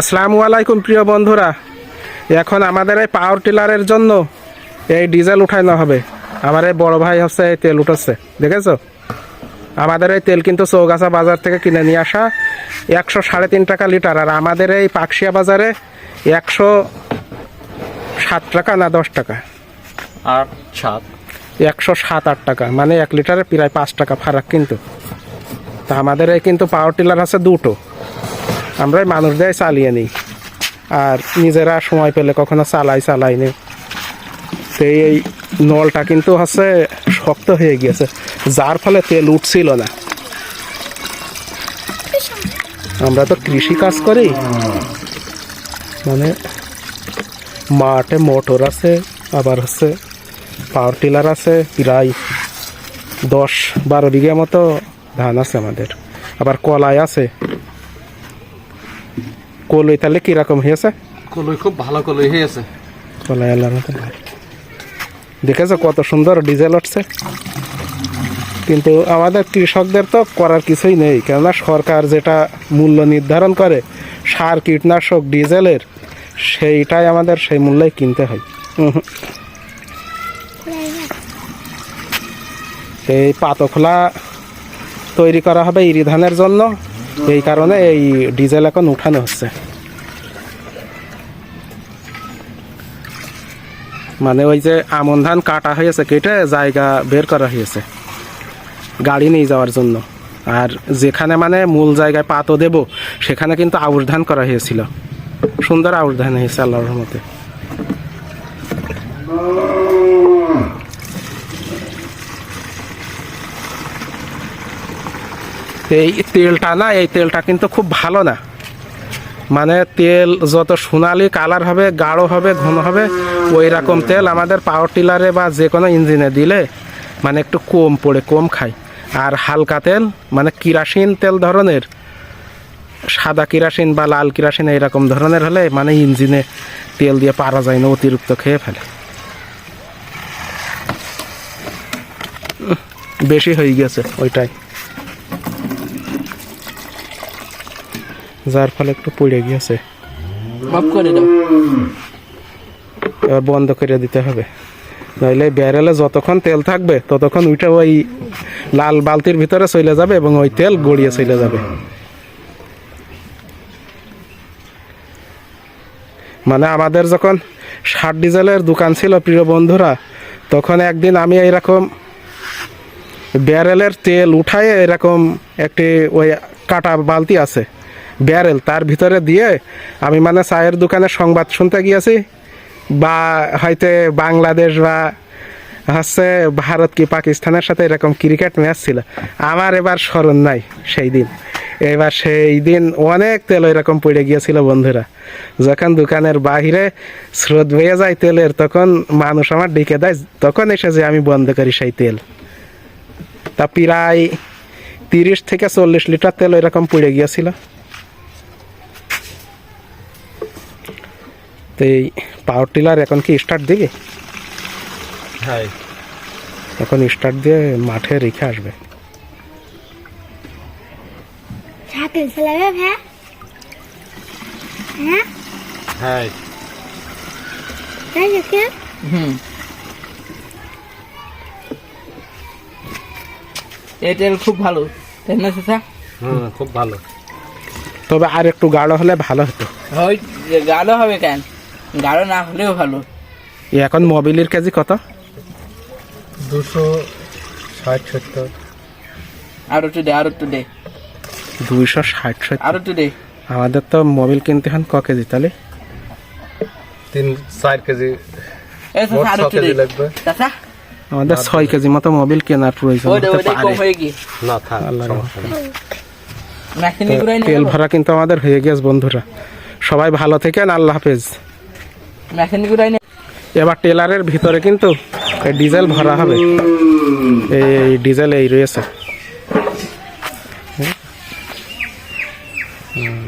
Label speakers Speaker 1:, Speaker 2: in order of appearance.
Speaker 1: আসসালামু আলাইকুম প্রিয় বন্ধুরা। এখন আমাদের এই পাওয়ার টিলারের জন্য এই ডিজেল উঠানো হবে। আমার এই বড় ভাই হচ্ছে এই তেল উঠাচ্ছে দেখেছ? আমাদের এই তেল কিন্তু চৌগাছা বাজার থেকে কিনে নিয়ে আসা একশো সাড়ে তিন টাকা লিটার আর আমাদের এই পাকশিয়া বাজারে একশো সাত টাকা না দশ টাকা?
Speaker 2: আট সাত।
Speaker 1: একশো সাত আট টাকা মানে এক লিটারে প্রায় পাঁচ টাকা ফারাক কিন্তু। তা আমাদের এই কিন্তু পাওয়ার টিলার আছে দুটো। আমরা এই মানুষ দিয়ে চালিয়ে নিই। আর নিজেরা সময় পেলে কখনো চালাই চালাই নি তো এই নলটা কিন্তু হচ্ছে শক্ত হয়ে গিয়েছে। যার ফলে তেল উঠছিল না। আমরা তো কৃষি কাজ করি। মানে মাঠে মোটর আছে, আবার হচ্ছে পাওয়ার টিলার আছে, প্রায় দশ বারো বিঘা মতো ধান আছে আমাদের। আবার কলাই আছে। কলই তাহলে কীরকম হয়েছে
Speaker 2: কলই খুব ভালো কলই হয়েছে
Speaker 1: কলাই আল্লাহর মতো ভালো। দেখেছ কত সুন্দর ডিজেল উঠছে? কিন্তু আমাদের কৃষকদের তো করার কিছুই নেই কেননা সরকার যেটা মূল্য নির্ধারণ করে সার কীটনাশক ডিজেলের সেইটাই আমাদের সেই মূল্যে কিনতে হয়। এই পাতখোলা তৈরি করা হবে ইরি ধানের জন্য। এই কারণে এই ডিজেল এখন উঠানো হচ্ছে। মানে ওই যে আমন ধান কাটা হয়েছে, কেটে জায়গা বের করা হয়েছে, গাড়ি নিয়ে যাওয়ার জন্য। আর যেখানে মানে মূল জায়গায় পাতও দেব, সেখানে কিন্তু আউশ ধান করা হয়েছিল। সুন্দর আউশ ধান হয়েছে, আল্লাহর মতে এই তেলটা না, এই তেলটা কিন্তু খুব ভালো না। মানে তেল যত সোনালি কালার হবে, গাঢ় হবে, ঘন হবে ওই রকম তেল আমাদের পাওয়ার টিলারে বা যে কোনো ইঞ্জিনে দিলে মানে একটু কম পড়ে, কম খায়। আর হালকা তেল মানে কিরাসিন তেল ধরনের, সাদা কিরাসিন বা লাল কিরাসিন এইরকম ধরনের হলে মানে ইঞ্জিনে তেল দিয়ে পারা যায় না, অতিরিক্ত খেয়ে ফেলে। বেশি হয়ে গেছে ওইটাই। যার ফলে একটু পড়ে গিয়েছে।
Speaker 2: মাফ করে দাও।
Speaker 1: এবার বন্ধ করে দিতে হবে। নইলে ব্যারেলে যতক্ষণ তেল থাকবে ততক্ষণ ওইটা ওই লাল বালতির ভিতরে চলে যাবে এবং ওই তেল গড়িয়ে চলে যাবে। মানে আমাদের যখন ষাট ডিজেলের দোকান ছিল প্রিয় বন্ধুরা তখন একদিন আমি এরকম ব্যারেলের তেল উঠায় এরকম একটি ওই কাটা বালতি আছে ব্যারেল, তার ভিতরে দিয়ে আমি মানে চায়ের দোকানে সংবাদ শুনতে গিয়েছি। বা হয়তো বাংলাদেশ বা হচ্ছে ভারত কি পাকিস্তানের সাথে এরকম ক্রিকেট ম্যাচ ছিল। আমার এবার স্মরণ নাই সেই দিন। এবার সেই দিন অনেক তেল এরকম পড়ে গিয়েছিল বন্ধুরা। যখন দোকানের বাহিরে স্রোত বয়ে যায় তেলের, তখন মানুষ আমার ডেকে দেয়, তখন এসে যে আমি বন্ধ করি সেই তেল। তা প্রায় তিরিশ থেকে চল্লিশ লিটার তেল এরকম পড়ে গিয়েছিল। তো এই পাওয়ার টিলার এখন কি স্টার্ট দিবি
Speaker 2: হ্যাঁ।
Speaker 1: এখন স্টার্ট দিয়ে মাঠে রেখে আসবে।
Speaker 3: হ্যাঁ হ্যাঁ।
Speaker 2: হ্যাঁ।
Speaker 3: তাই নাকি
Speaker 4: হুম। এই খুব ভালো তাই না চাচা?
Speaker 2: হুম খুব ভালো।
Speaker 1: তবে আর একটু গাঢ় হলে ভালো হতো।
Speaker 4: ওই যে গাঢ় হবে কেন? গাঢ় না হলেও ভালো।
Speaker 1: এখন মোবিলের কেজি কত?
Speaker 2: দুশো ষাট সত্তর।
Speaker 4: আর একটু দে আর একটু দে।
Speaker 1: দুইশো ষাট সত্তর।
Speaker 4: আর একটু দে।
Speaker 1: আমাদের তো মোবিল কিনতে হন ক কেজি তাহলে?
Speaker 2: তিন চার কেজি। লাগবে।
Speaker 4: চাচা।
Speaker 1: আমাদের ছয় কেজি মতো মোবিল কেনার প্রয়োজন
Speaker 4: হয়ে
Speaker 1: তেল ভরা কিন্তু আমাদের হয়ে গেছে বন্ধুরা। সবাই ভালো থেকেন আল্লাহ হাফেজ। এবার টেলারের ভিতরে কিন্তু ডিজেল ভরা হবে এই ডিজেল এই রয়েছে হুম।